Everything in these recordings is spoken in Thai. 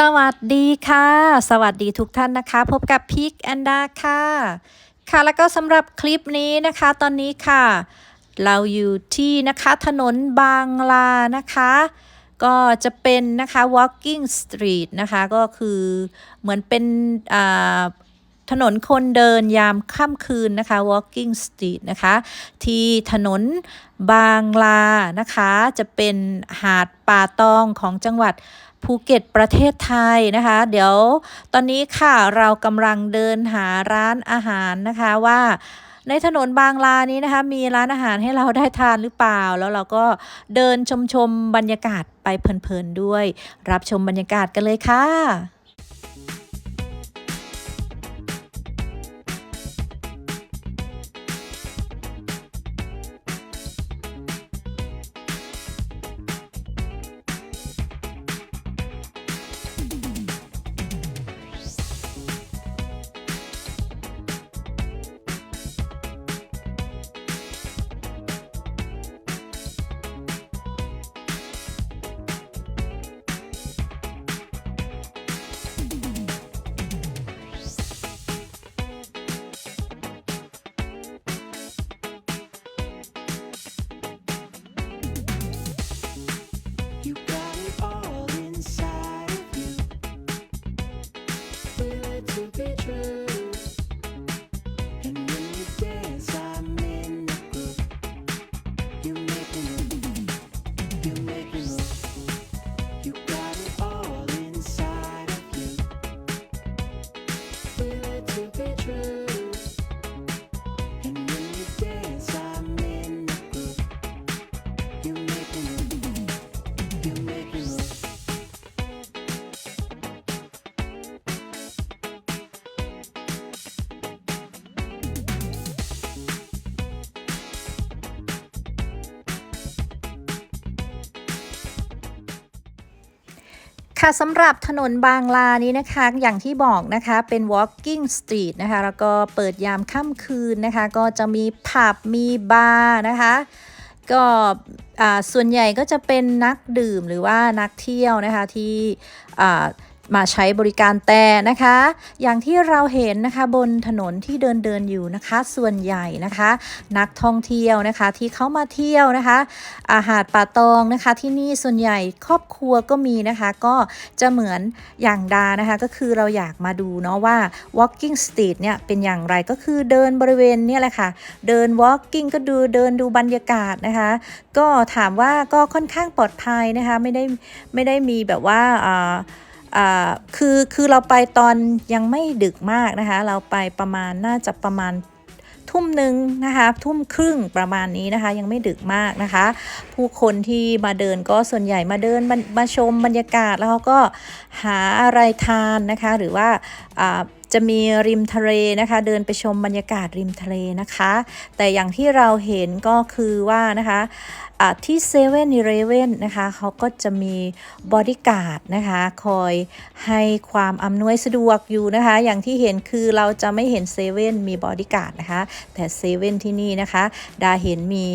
สวัสดีค่ะ สวัสดีทุกท่านนะคะ พบกับพิกแอนดาค่ะ ค่ะแล้วก็สำหรับคลิปนี้นะคะ ตอนนี้ค่ะ เราอยู่ที่นะคะถนนบางลานะคะ ก็จะเป็นนะคะ walking street นะคะ ก็คือเหมือนเป็นถนนคนเดินยามค่ำคืนนะคะ walking street นะคะ ที่ถนนบางลานะคะ จะเป็นหาดป่าตองของจังหวัด ภูเก็ตประเทศไทยนะคะ เดี๋ยวตอนนี้ค่ะเรากำลังเดินหาร้านอาหารนะคะว่าในถนนบางลานี้นะคะ มีร้านอาหารให้เราได้ทานหรือเปล่า แล้วเราก็เดินชมชมบรรยากาศไปเพลินๆด้วย รับชมบรรยากาศกันเลยค่ะ ค่ะสำหรับถนนบางลานี้นะคะ อย่างที่บอกนะคะเป็น walking street นะคะ แล้วก็เปิดยามค่ำคืนนะคะ ก็จะมีผับมีบาร์นะคะ ก็ส่วนใหญ่ก็จะเป็นนักดื่มหรือว่านักเที่ยวนะคะที่ มาใช้บริการแต่นะคะ อย่างที่เราเห็นนะคะบนถนนที่เดินเดินอยู่นะคะ ส่วนใหญ่นะคะ นักท่องเที่ยวนะคะที่เขามาเที่ยวนะคะ อาหารป่าตองนะคะ ที่นี่ส่วนใหญ่ครอบครัวก็มีนะคะ ก็จะเหมือนอย่างดานะคะ ก็คือเราอยากมาดูเนาะว่า walking street เนี่ยเป็นอย่างไรก็คือเดินบริเวณเนี่ยแหละค่ะ เดิน walking ก็ดูเดินดูบรรยากาศนะคะ ก็ถามว่าก็ค่อนข้างปลอดภัยนะคะ ไม่ได้ไม่ได้มีแบบว่าอ่าอ่า คือคือเราไปตอนยังไม่ดึกมากนะคะ เราไปประมาณน่าจะประมาณทุ่มหนึ่งนะคะทุ่มครึ่งประมาณนี้นะคะ ยังไม่ดึกมากนะคะ ผู้คนที่มาเดินก็ส่วนใหญ่มาเดินมามาชมบรรยากาศแล้วก็หาอะไรทานนะคะ หรือว่าอ่า จะมีริมทะเลนะคะ เดินไปชมบรรยากาศริมทะเลนะคะ แต่อย่างที่เราเห็นก็คือว่านะคะที่เซเว่นอีเลเว่นนะคะเขาก็จะมีบอดี้การ์ดนะคะ คอยให้ความอำนวยสะดวกอยู่นะคะ อย่างที่เห็นคือเราจะไม่เห็นเซเว่นมีบอดี้การ์ดนะคะ แต่เซเว่นที่นี่นะคะ ดาเห็นมี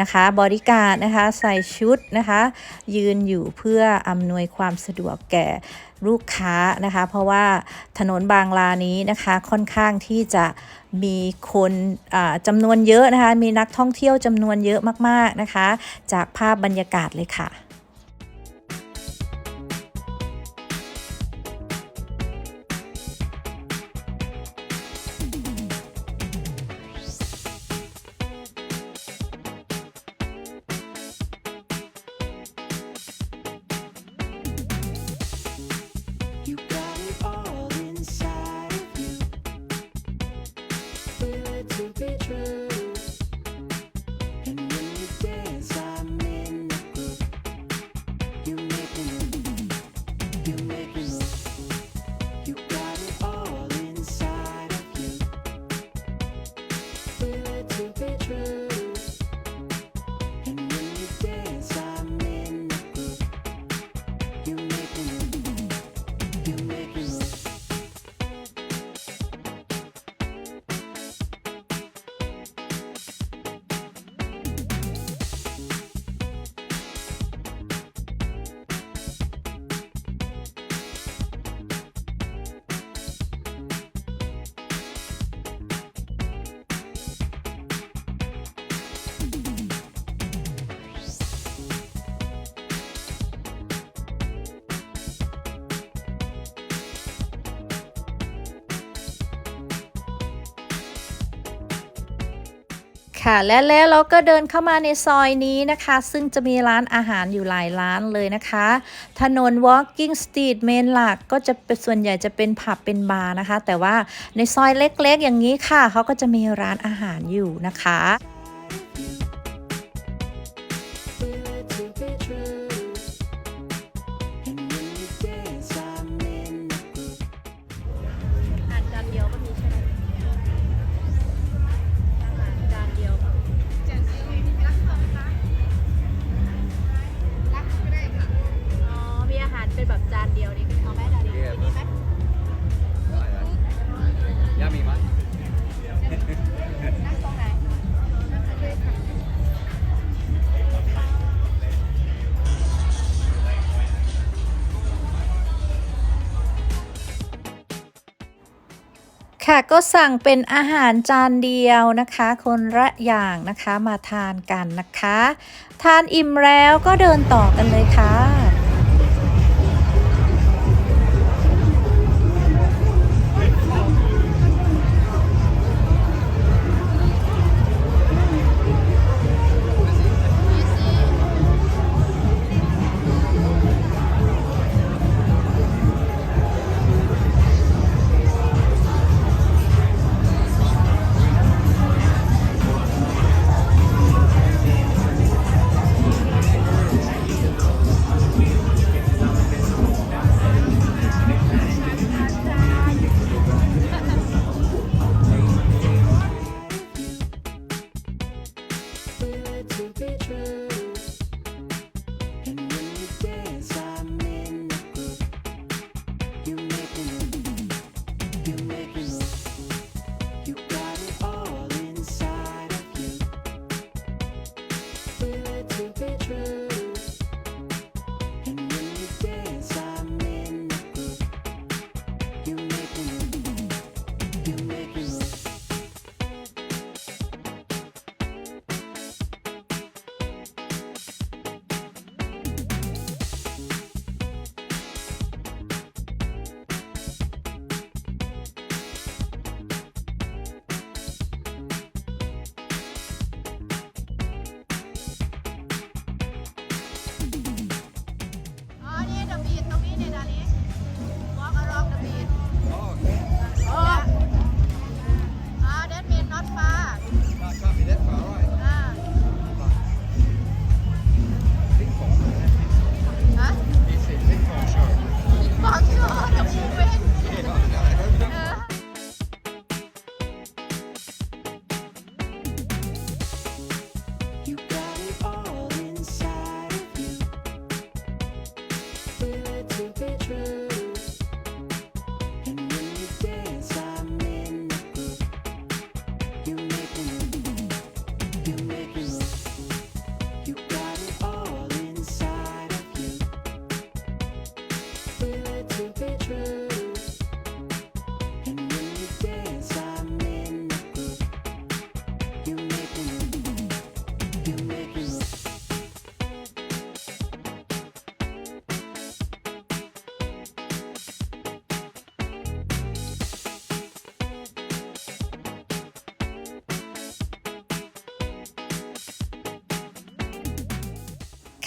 นะคะบอดี้การ์ดนะคะ ใส่ชุดนะคะ ยืนอยู่เพื่ออำนวยความสะดวกแก่ลูกค้านะคะ เพราะว่าถนนบางลานี้นะคะค่อนข้างที่จะมีคนจำนวนเยอะนะคะ มีนักท่องเที่ยวจำนวนเยอะมากๆนะคะ จากภาพบรรยากาศเลยค่ะ ค่ะ และแล้วเราก็เดินเข้ามาในซอยนี้นะคะ ซึ่งจะมีร้านอาหารอยู่หลายร้านเลยนะคะ ถนน Walking Street เมนหลักก็จะเป็นส่วนใหญ่จะเป็นผับเป็นบาร์นะคะ แต่ว่าในซอยเล็กๆอย่างนี้ค่ะ เขาก็จะมีร้านอาหารอยู่นะคะ ค่ะก็สั่งเป็นอาหารจานเดียวนะคะ คนละอย่างนะคะมาทานกันนะคะ ทานอิ่มแล้วก็เดินต่อกันเลยค่ะ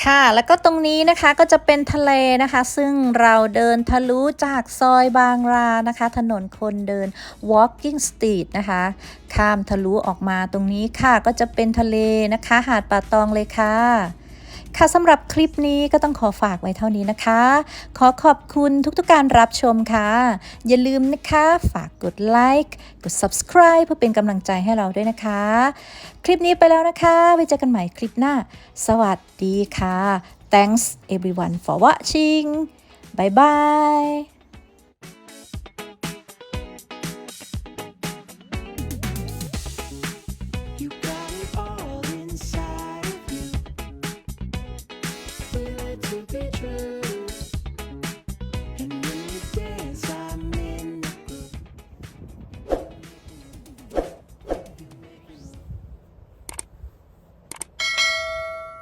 ค่ะแล้วก็ตรงนี้นะคะก็จะเป็นทะเลนะคะ ซึ่งเราเดินทะลุจากซอยบางรานะคะ ถนนคนเดิน walking street นะคะ ข้ามทะลุออกมาตรงนี้ค่ะก็จะเป็นทะเลนะคะ หาดป่าตองเลยค่ะ ค่ะสำหรับคลิปนี้ก็ต้องขอฝากไว้เท่านี้นะคะ ขอขอบคุณทุกๆการรับชมค่ะ อย่าลืมนะคะฝากกดไลค์กด subscribe เพื่อเป็นกำลังใจให้เราด้วยนะคะ คลิปนี้ไปแล้วนะคะไว้เจอกันใหม่คลิปหน้า สวัสดีค่ะ thanks everyone for watching bye bye